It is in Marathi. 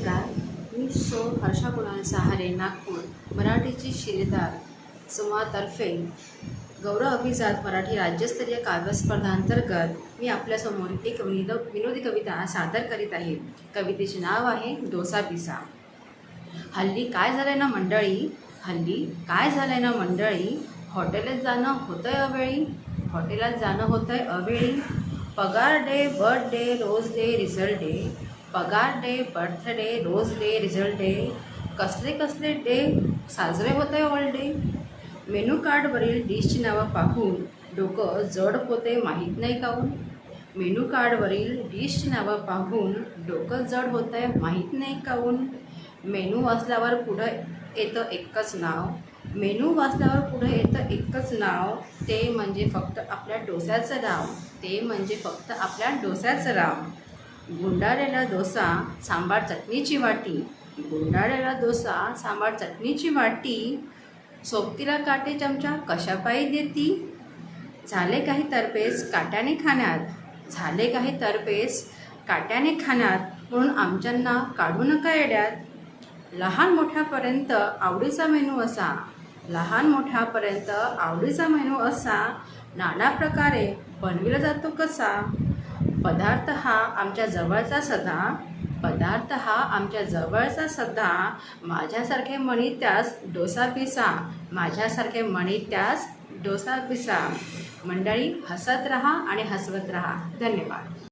नमस्कार. मी सो हर्षा कुणाल सहारे नागपूर मराठीची शिरेदार समूहातर्फे गौरव अभिजात मराठी राज्यस्तरीय काव्यस्पर्धांतर्गत मी आपल्यासमोर एक विनोद विनोदी कविता सादर करीत आहे. कवितेचे नाव आहे डोसा पिसा. हल्ली काय झालं ना मंडळी? हल्ली काय झालं ना मंडळी? हॉटेलात जाणं होतंय अवेळी? हॉटेलात जाणं होतंय अवेळी? पगार day birth day rose day result day. पगार day birthday rose day result day कसले कसले डे साजरे होते ऑल डे मेनू कार्डवरील डिशची नावं पाहून डोकं जड होते माहीत नाही काहून हो? मेनू कार्डवरील डिशची नावं पाहून डोकं जड होत आहे माहीत नाही काहून हो? मेनू वाचल्यावर पुढं येतं एकच नाव. मेनू वाचल्यावर पुढं येतं एकच नाव. ते म्हणजे फक्त आपल्या डोस्याचं नाव. ते म्हणजे फक्त आपल्या डोस्याचं नाव. गुंडाळलेला डोसा सांबार चटणीची वाटी. गुंडाळलेला डोसा सांबार चटणीची वाटी. सोबतीला काटे चमचा कशापायी देती? झाले काही तरपेस काट्याने खाण्यात. झाले काही तरपेस काट्याने खाण्यात म्हणून आमच्यांना काढू नका येड्यात. लहान मोठ्यापर्यंत आवडीचा मेनू असा. लहान मोठ्यापर्यंत आवडीचा मेनू असा. नाना प्रकारे बनविला जातो कसा? पदार्थ हा आमच्या जवळचा सदा पदार्थ हा आमच्या जवळचा सदा. माझ्यासारखे म्हणी त्यास डोसा पिसा. माझ्यासारखे म्हणी त्यास डोसा पिसा. मंडळी हसत रहा आणि हसवत रहा. धन्यवाद.